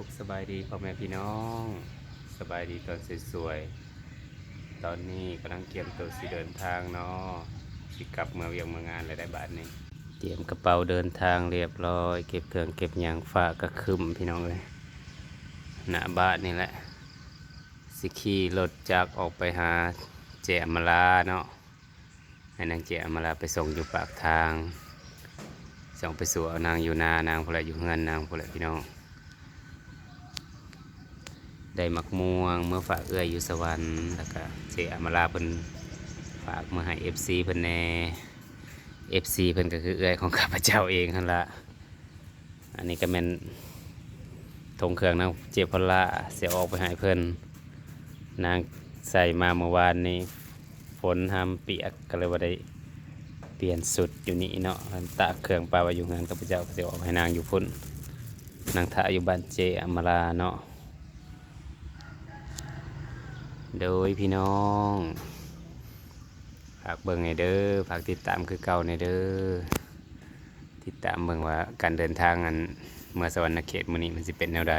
สุขสบายดีพ่อแม่พี่น้อง สบายดีตอนสวยๆ ตอนนี้กำลังเตรียมตัวสิเดินทางเนาะสิกลับเมืองเวียงเมืองงานเลยได้บาทนี้เตรียมกระเป๋าเดินทางเรียบร้อย เก็บเครื่องเก็บหยางฝากกระคึมพี่น้องเลยหน้าบ้านนี่แหละ สิขี่รถจากออกไปหาเจอมลาเนาะให้นางเจอมลาไปส่งอยู่ปากทางส่งไปสู่นางอยู่นานางพลอยู่เงินนางพลพี่น้อง ได้มักม่วงเมื่อฝากเอื้อยอยู่สวรรค์แล้วก็เจอมลาเพิ่นฝากมาให้เอฟซีเพิ่นแน่เอฟซีเพิ่นก็คือเอื้อยของข้าพเจ้าเองนั่นละอันนี้ก็เป็นธงเครื่องนางเจพละเสียออกไปให้เพิ่นนางใส่มาเมื่อวานนี้ฝนห้ามเปียกก็เลยว่าได้เปลี่ยนสุดอยู่นี่เนาะตากเครื่องปลาไว้อยู่งานกับพเจ้าก็จะออกให้นางอยู่พุ่นนางท่าอยู่บ้านเจอมราเนาะ โดยพี่น้องฝากเบิ่งในเด้อฝากติดตามคือเก่าในเด้อติดตามเบิ่งว่าการเดินทางอันเมื่อสวรรณเขตมือนี้มันสิเป็นแนวใด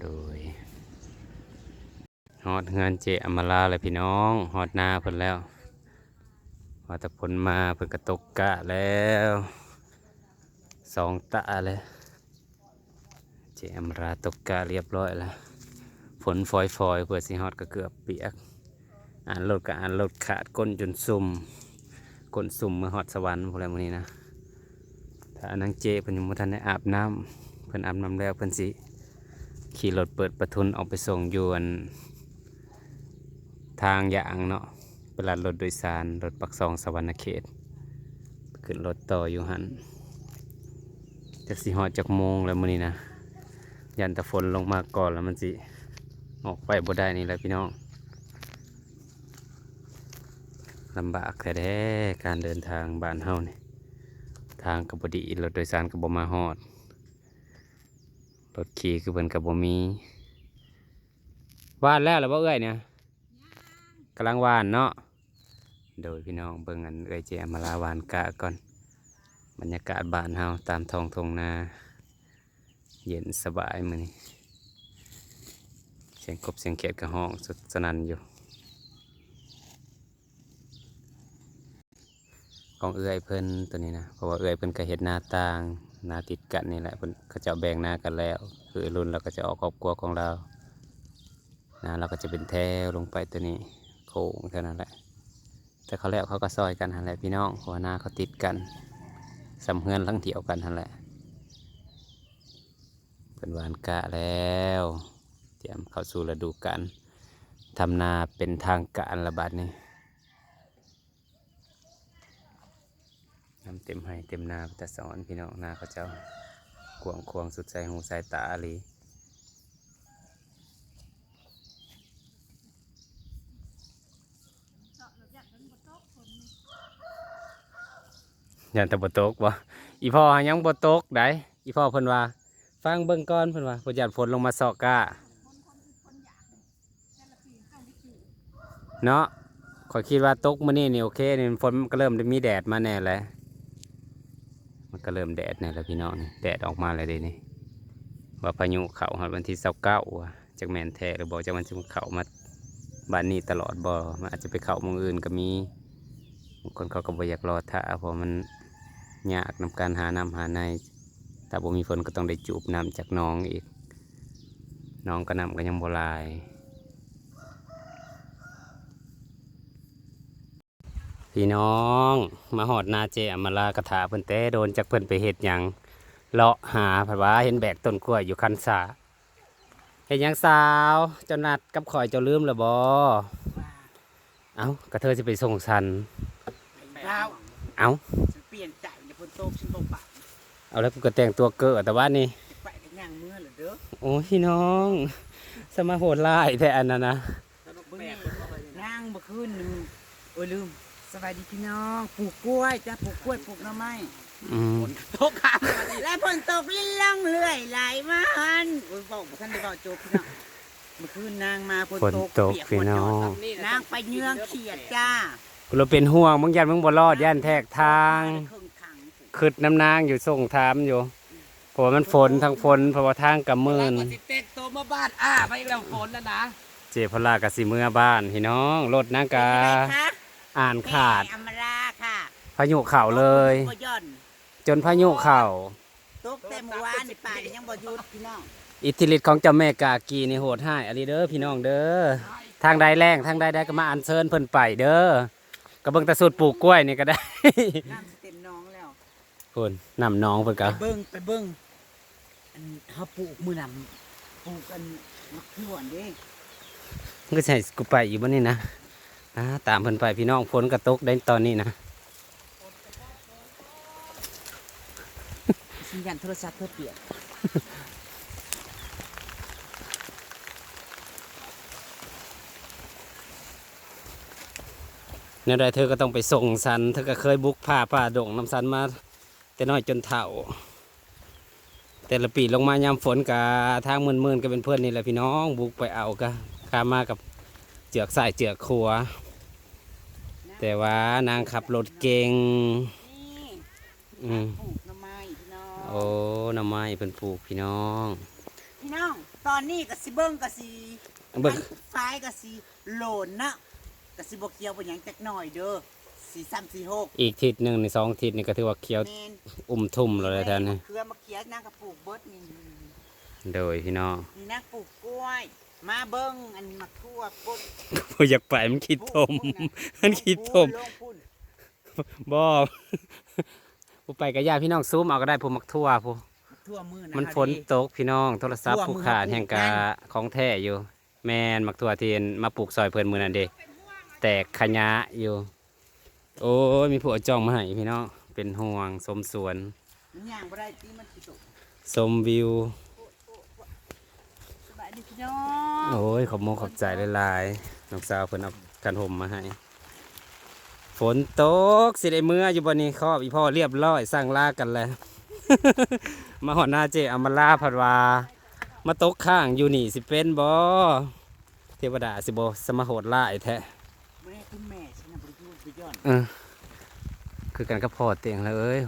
โดยฮอดงานเจอมราเลยพี่น้องฮอดหน้าเพิ่นแล้วพอแต่ผลมาเพิ่นกระตกกะแล้วสองตาเลยเจมราตกกะเรียบร้อยแล้ว ฝนฟอยฟอยๆเพื่อสิฮอดก็เกือบเปียกอ่านรถก็อ่านรถขาดก้นจนซุ่มก้นซุ่มเมื่อฮอดสวรรค์พวกอะไรพวกนี้นะถ้าอันนังเจเพิ่นยังบ่ทันได้อาบน้ำเพิ่นอาบน้ำแล้วเพิ่นสิขี่รถเปิดประทุนออกไปส่งยวนทางอย่างเนาะเวลารถโดยสารรถปักซองสวรรณเขต ขึ้นรถต่ออยู่หันจากสีหอดจากโมงแล้วมื้อนี้นะ ยันแตะฝนลงมาก่อนแล้วมันสิ ออกไปบ่ได้นี่แหละพี่น้องลำบากแท้ๆการเดินทางบ้านเฮานี่ทางกับบดีรถโดยสารกับบมาฮอดรถขี่คือเพิ่นกับบมีวาดแล้วหรือว่าเอ้อยเนี่ยกำลังวานเนาะโดยพี่น้องเบิ่งอันเอ้ยเจมาลาวานกะก่อนบรรยากาศบ้านเฮาตามท้องทงนา เย็นสบายมือนี้ สียงกบเสียงเขียดกระห้องสุดสนั่นอยู่ ของเอื้อยเพิ่นตัวนี้นะ เพราะว่าเอื้อยเพิ่นก็เฮ็ดหน้าต่างหน้าติดกันนี่แหละเพิ่นเขาจะแบ่งหน้ากันแล้ว คือรุ่นเราก็จะออกครอบครัวของเราหน้าเราก็จะเป็นแถวลงไปตัวนี้โค้งเท่านั้นแหละ แต่เขาแล้วเขาก็ซอยกันหันแหละพี่น้องเพราะว่าหน้าเขาติดกันสำเฮือนลังเถียวกันหันแหละเป็นหวานกะแล้ว เตรียมเข้าสู่ฤดูกาลทำนาเป็นทางการระบาดนี้น้ำเต็มให้เต็มนาแต่สอนพี่น้องนาเขาเจ้ากวงควงสุดใจหูสายตาอาลียันแต่บ่ตกบ่อีพ่อยังบ่ตกได้อีพ่อเพิ่นว่า ฟังเบิ่งก่อนเพิ่นว่าเพิ่นยันฝนลงมาเซาะกะ เนาะข่อยคิดว่าตกมื้อนี้นี่โอเคนี่ฝนมันก็เริ่มมีแดดมาแน่แล้วมันก็เริ่มแดดแน่แล้วพี่น้องนี่แดดออกมาแล้วเด้นี่ว่าพายุเข้าฮอดวันที่29ว่ะจักแม่นแท้หรือบ่จักมันสิเข้ามาบ้านนี้ตลอดบ่มันอาจจะไปเข้าหมู่อื่นก็มีบางคนเขาก็บ่อยากรอท่าเพราะมันยากนำการหาน้ำหาในถ้าบ่มีฝนก็ต้องได้จูบน้ำจากน้องอีกน้องก็น้ำก็ยังบ่ลาย พี่น้อง มาหอดนาเจอมาลากระถาเพิ่นแต่โดนจากเพิ่นไปเฮ็ดหยังเลาะหาเผัดว่าเห็นแบกต้นกล้วยอยู่คันสาเฮ็ดหยังสาวเจ้านัดกับข่อยเจ้าลืมแล้วบ่เอ้ากระเทยสิไปส่งสันดาวเอ้าฉันเปลี่ยนใจในพ้นโต๊ะฉันบอกปะเอาแล้วกูก็แต่งตัวเกอะแต่ว่านี่จะไปกันย่างเมื่อเหรอเด้อโอ้ยพี่น้องสมาโหดร้ายแต่อันนั้นนะเบิ่งนี่นั่งเมื่อคืนนึงโอ้ยลืม สวัสดีพี่น้องปลูกกล้วยจ้ะปลูกกล้วยปลูกหน่อไม้อืมตกข้ามและฝนตกลิ่นล่องเรื่อยไหลมาหันโอ้ยบอกบ่ท่านได้บอกโจบพี่น้องเมื่อคืนนางมาฝนฝนตกตกเปียกพี่หมดน้ยออดงนางไปเยืองเขียดจ้าเราเป็นห่วงมึงยันมึงบ่รอดย่านแทกทางเครื่องถังขึ้นน้ำนางอยู่ส่งถามอยู่ฝราะว่ามันฝนทั้งฝนเพราะว่าทางกับมืนแล้วก็สิเต็กโตมาบ้านอ้าไปแล้วฝนแล้วนะเจพลากับสิเมื่อบ้านพี่น้องรถนางกา เป็นไงคะ อ่านขาด แม่อมราค่ะพายุเข่าเลย บ่ย่อนจนพายุเข่า ตกแต่เมื่อวานนี่ป่านยังบ่หยุดพี่น้องอิทธิฤทธิ์ของเจ้าแม่กากีนี่โหดให้อลีเด้อพี่น้องเด้อทางใดแรงทางใดได้ก็มาอัญเชิญเพิ่นไปเด้อกระเบื้องตะสุดปลูกกล้วยนี่ก็ได้ น้ำสิเต็มหน้องแล้วคุณนำน้องเพิ่นก็ไปเบิ่งไปเบิ่งอันเฮาปลูกมื้อนั้นปลูกกันมะเขือเด้มันก็ใช่กูไปอยู่บ่นี่นะ อ่าตามเพิ่นไปพี่น้องฝนกระตกได้ตอนนี้นะสัญญาณโทรศัพท์เพื่อเปลี่ยนเนี่ยใดเธอก็ต้องไปส่งสัน เธอก็เคยบุกผ้าป่าดงน้ำสันมา แต่น้อยจนเฒ่า แต่ละปีลงมายามฝนกะทางมืนๆก็เป็นเพื่อนนี่แหละพี่น้องบุกไปเอากะข้ามมากับ เจือกสายเจือกขัว แต่ว่านางขับรถเก่งนี่อืมปลูกหน่อไม้พี่น้องโอ้หน้ำไม้เป็นปลูกพี่น้องพี่น้อง ตอนนี้ก็สิเบิ่งก็สิเบิ่งฟ้ายก็สิโหลนนะก็สิบ่เกี่ยวบ่หยังจักหน่อยเด้อสี่สามสี่หกอีกทิศหนึ่งในสองทิศนี่ก็ถือว่าเขียวแม่นอุ้มทุ่มเลยท่านนี่เครือมะเขือนางก็ปลูกเบิดนี่โดยพี่น้องนี่นางปลูกกล้วย มาเบิ่งอันมะทั่วปุ้นบ่อยากไปมันคิดทม มันคิดทมลงพุ่นบอกผู้ไปกับญาติพี่น้องซูมเอาก็ได้ผู้มักทั่วผู้ทั่วมือนะมันคะฝนตกพี่น้องโทรศัพท์ทั่วผู้มือขาดปลูกแห่งกานั่ของแท้อยู่ แมนมักทั่วเทียนมาปลูกซอยเพิ่นมือนั่นเด้แตกขยะอยู่ โอ้ยมีผู้เอาจ้องมาให้พี่น้องเป็นห่วงสมสวนมันย่างบ่ได้ตีมันสิตกสมวิวสบาย ดีพี่น้องโอ้ยขอบโมขอบใจหลายๆน้องสาวเพิ่นเอากันห่มมาให้ ฝนตกสิได้เมื่ออยู่บนนี้ครอบอีพ่อเรียบร้อยสร้างลากันแล้ว มาหอดหน้าเจอมาลาผัดวา มาตกข้างอยู่นี่สิเป็นบ่เทวดาสิบ่สมาโหดร้ายแท้บ่ได้คุณแม่ฉันน่ะบ่ได้พูดไปย้อนเออคือกันกับพ่อเตียงแล้วเอ้ย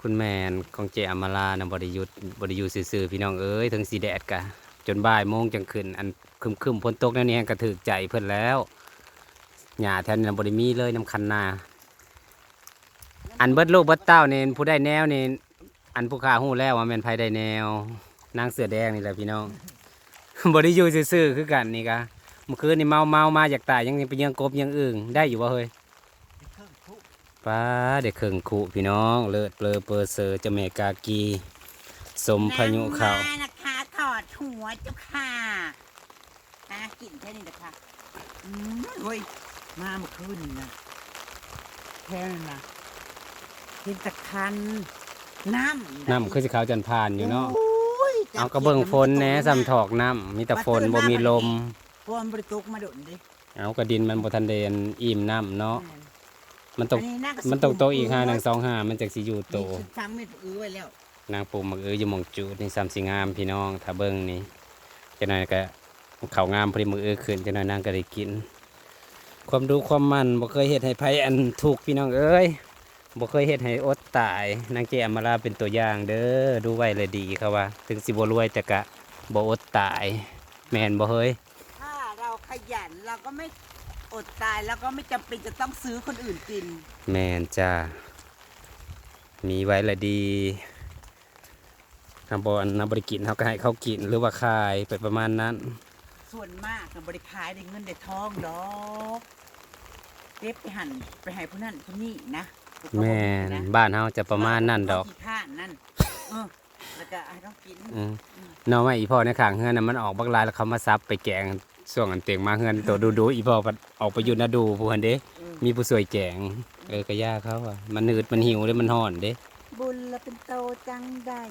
คุณแมนของเจอมาลานะบริยุทธ์บริยุทธ์ซื่อๆพี่น้องเอ้ยถึงสีแดดกะ จนบ่ายโมงจังขึ้นอันคึมคึมๆฝนตกแนั่นนี่กระถือใจเพิ่อนแล้วหญ้าแทนนะบริมีเลยน้ำคันนา อันเบิดลูกเบิดเต้าเนี่ยผู้ได้แนวเนี่ยอันผู้ขาหู้แล้วว่าแม่นไผได้แนว นางเสือแดงนี่แหละพี่น้องบริยูซื่อๆคือกันนี่กะเมื่อคืนนี่เมาเมามาอยากตายยังไปยังกบยังอึ่งได้อยู่วะเฮ้ยป้าเด็กเคิงคุพี่น้องเลิศเปลือเปอร์เซอร์เจาเมกากี สมพายุเขา หัวเจ้าค่ะหากินแค่นี้นะคะอืมเฮ้ยมาเมื่อคืนนี่นะแค่นั้นนะเห็นตะคันน้ำน้ำคือสิขาวจันทร์ผ่านอยู่เนาะโอ้ยจัเอากระเบื้องฝนแหน่ซ้ำถอกน้ำมีแต่ฝนบ่มีลมเพราะมันบริตุกมาโดนดิเอากระดินมันบ่ทันเดนอิ่มน้ำเนาะแม่นมันต้องอัน่าก็มันต้องโตอีกห้าหนึ่งสสองห้ามันจากสิอยู่โตทำไม่อื้อไว้แล้ว นางปูมักเอ้ยอยู่หมองจูดนี่ซ้ำสิงามพี่น้องถ้าเบิ่งนี่จะหน่อยก็เขาวงามพอดีมือเอ้ยขึ้นจะหน่อยนางก็ได้กิน ความดูความมันบ่เคยเฮ็ดให้ไผอันถูกพี่น้องเอ้ยบ่เคยเฮ็ดให้อดตาย นางเจอมาลาเป็นตัวอย่างเด้อดูไว้เลยดีเขาว่า ถึงสิบ่รวยแต่กะบ่อดตาย แม่นบ่เฮ้ยถ้าเราขยันเราก็ไม่อดตายแล้วก็ไม่จำเป็นจะต้องซื้อคนอื่นกิน แม่นจ้ามีไว้ละดี คำบอกอันนบริกินเขาก็ให้เขากินหรือว่าขายไปประมาณนั้น ส่วนมากนะบริขายได้เงินได้ทองดอกเก็บไปหั่นไปให้ผู้นั้นผู้นี้นะแม่นนะบ้านเฮาจะประมาณนั้นดอกขี้ข้านนั่นเออแล้วก็ให้ต้องกินอืมเนาะว่าอีพ่อในข้างเฮือนน่ะมันออกบักลายแล้วเขามาซับไปแกงช่วงอันเตียงมาเฮือนตัวดูดูๆอีพ่อก็ออกไปอยู่นาดูผู้คนเด้เออมีผู้สวยแกงเออกระยาเขาอะมันหืดมันหิวเด้มันห่อนเด้บุญละเป็นโตจังได้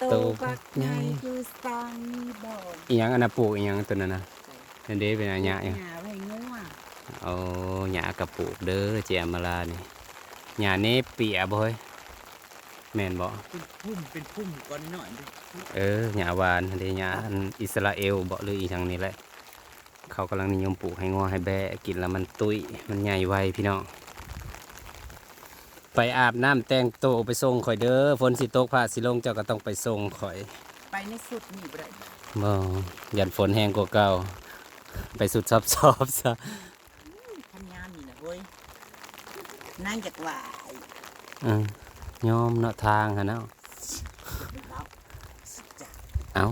โตโตบักใหญ่ใหญ่คือสร้างมีบ่อนอีหยังอันน่ะปลูกอีหยังตัวนั้นนะนั่นเด้เป็นอันหยะหอยู่าไว้งัวเอาหยากระปลูกเด้อเจียมาลานี่หยาเนเปียบ่เฮ้ยแม่นบ่เป็นพุ่มเป็นพุ่มก่อนหน่อยดิเออหยาหวานเด้หยาอันอิสราเอลบ่หรืออีทางนี้แหละ เขากำลังนิยมปลูกให้งัวให้แบะกินแล้วมันตุ้ยมันใหญ่ไวพี่น้อง ไปอาบน้ำแต่งโตวไปส่งข่อยเด้อฝนสิตกผ้าสิลงเจ้าก็ต้องไปส่งข่อยไปในสุดนี่บ่ได้บ่ยันฝนแห้งกว่าเก่าไปสุดซอบๆซะทำงานนี่นะเว้ยนั่งจากหวายอืมยอมเนาะทางหั่นเนาะแล้วจ้ะเอ้า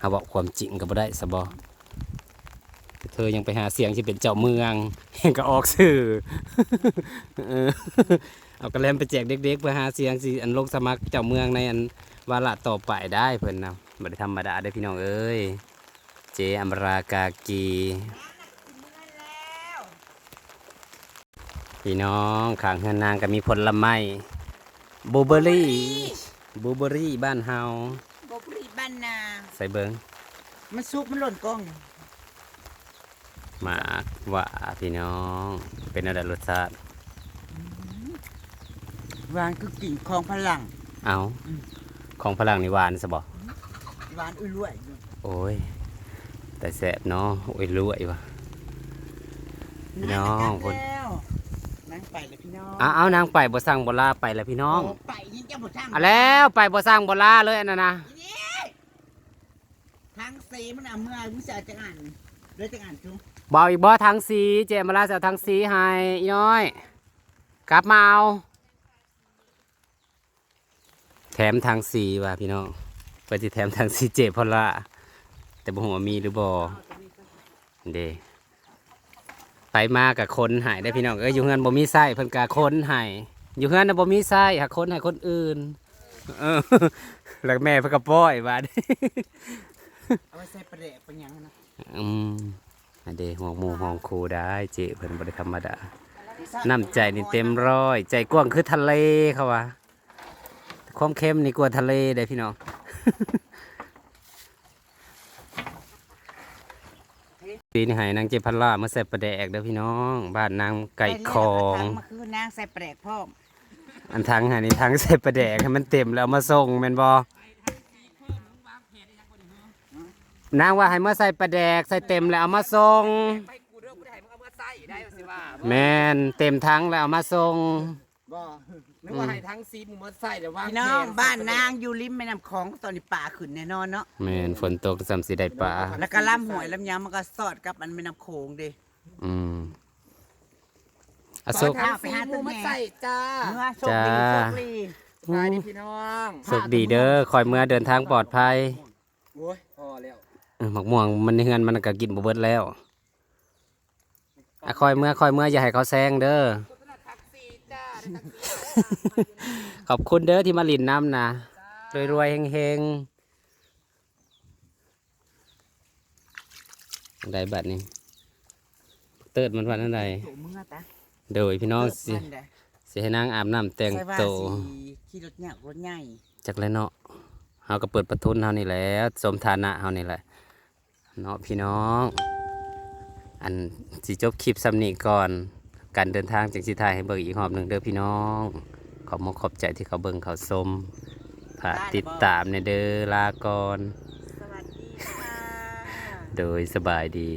หาบอกความจริงก็บ่ได้ซะบ่เธอยังไปหาเสียงที่เป็นเจ้าเมืองแห่งก็ออกสื่อเออ เอากระแลมไปแจกเด็กๆ เพื่อหาเสียงสิอันลงสมัครเจ้าเมืองในอันวาระต่อไปได้เพิ่นนะบ่ได้ธรรมดาได้อพี่น้องเอ้ยเจอัมรากากีพี่น้องข้างเฮือนนางก็มีผลไม้บูเบอรี่บูเบอรี่บ้านเฮาบบุรีบ้านนา ใส่เบิงมันซุกมันหล่นกล้อง หมากว่าพี่น้องเป็นอะไรรสชาติห วานคือกิ่งของพลัง เอาอืม ของพลังนิวานสบอหวานอุ้ยรวยอยู่โอ้ย แต่แสบเนาะโอ้ยรวยวะพี่น้องำกัดแล้วนั่งไปเลยพี่น้องเอาเอานางไปบ่สั่งบ่ลาไปแล้วพี่น้องโไปยิ่งจะหมดทางเอาแล้วไปบ่สั่งบ่ลาเลยอันนั้นนะอีนี่ทางสีมันเอาเมื่อมึงจะเอาจะอ่านเดี๋ยวจะอ่านจุ๊บอกอีกบ่ทางสีเจมาลาจะเอาทางสีให้อีน้อย กลับมาเอาแถมทางสีว่ะพี่น้องไปสิแถมทางสีเจพอละแต่บ่ฮู้ว่ามีหรือบ่เด้ไปมากับคนหายได้อพี่น้องเอ้ยอยู่เฮือนบ่มีไส้เพิ่นกะคนหายอยู่เฮือนน่ะบ่มีไส้หาคนให้คนอื่นเออแล้วแม่เพิ่นก็ป้อยบาดเอาไว้ใส่ประเดะเป็นหยังนะอืมอันเดห่วงหมู่ห่วงครูได้เจเพิ่นบ่ได้ธรรมดาน้ำใจนี่เต็มร้อย ใจกว้างคือทะเลเขาว่า ความเข้มนี่กว่าทะเลได้พี่น้องปีนี้ให้นางเจพันล่ามาใส่ประแดกเด้อพี่น้อง บ้านนางไก่คองไปแล้วก็ทำมาคือนางใส่ประเดะพ่อมอันทั้งให้นี่ทั้งใส่ประแดกให้มันเต็มแล้วเอามาส่งแม่นบ่นางว่าให้มาใส่ประแดกใส่เต็มแล้วเอามาส่งไปกูเรื่องกูได้ให้มึงเอามาใส่ได้สิว่าแม่นเต็มทั้งแล้วเอามาส่งบ่ นึกว่าให้ทั้งซีนมึงมาใส่แต่ว่าพี่น้องบ้านนางอยู่ริมแม่น้ำคลองตอนนี้ป่าขึ้นแน่นอนเนาะแม่นฝนตกสำสิได้ปลาแล้วก็ล่ำหวยลำยำมันก็สอดกับมันแม่น้ำโขงเด้อืมอขโศอกทั้งซีนมึงมาใส่จ้าเมื่อโชคดีจ้า โชคดีสบายดีพี่น้องโชคดีเด้อคอยเมื่อเดินทางปลอดภัยโอ้ยพอแล้วเออหมักม่วงมันในเฮือนมันก็กินบ่เบิดแล้วอะคอยเมื่อคอยเมื่ออย่าให้เขาแซงเด้อทักซีจ้า ขอบคุณเด้อที่มาลินน้ำนะรวยๆเฮงๆได้บัตรนี่เติดมันวันอะไรโตเมื่อตาโดยพี่น้องสิเลิกมันเด้อสิให้นางอาบน้ำแต่งใส่ว่าโตสิขี่รถเนี่ยรถใหญ่จักแล้วเนาะเฮาก็เปิดประทุนเฮานี่แหละสมฐานะเฮานี่แหละเนาะพี่น้อง อันสิจบคลิปซ้ำนี้ก่อน การเดินทางจังสิถ่ายให้เบิ่งอีกรอบหนึ่งเด้อพี่น้อง ขอบมขอบใจที่เขาเบิ่งเขาชมฝากติดตามในเด้อลาก่อน สวัสดีค่ะ โดยสบายดี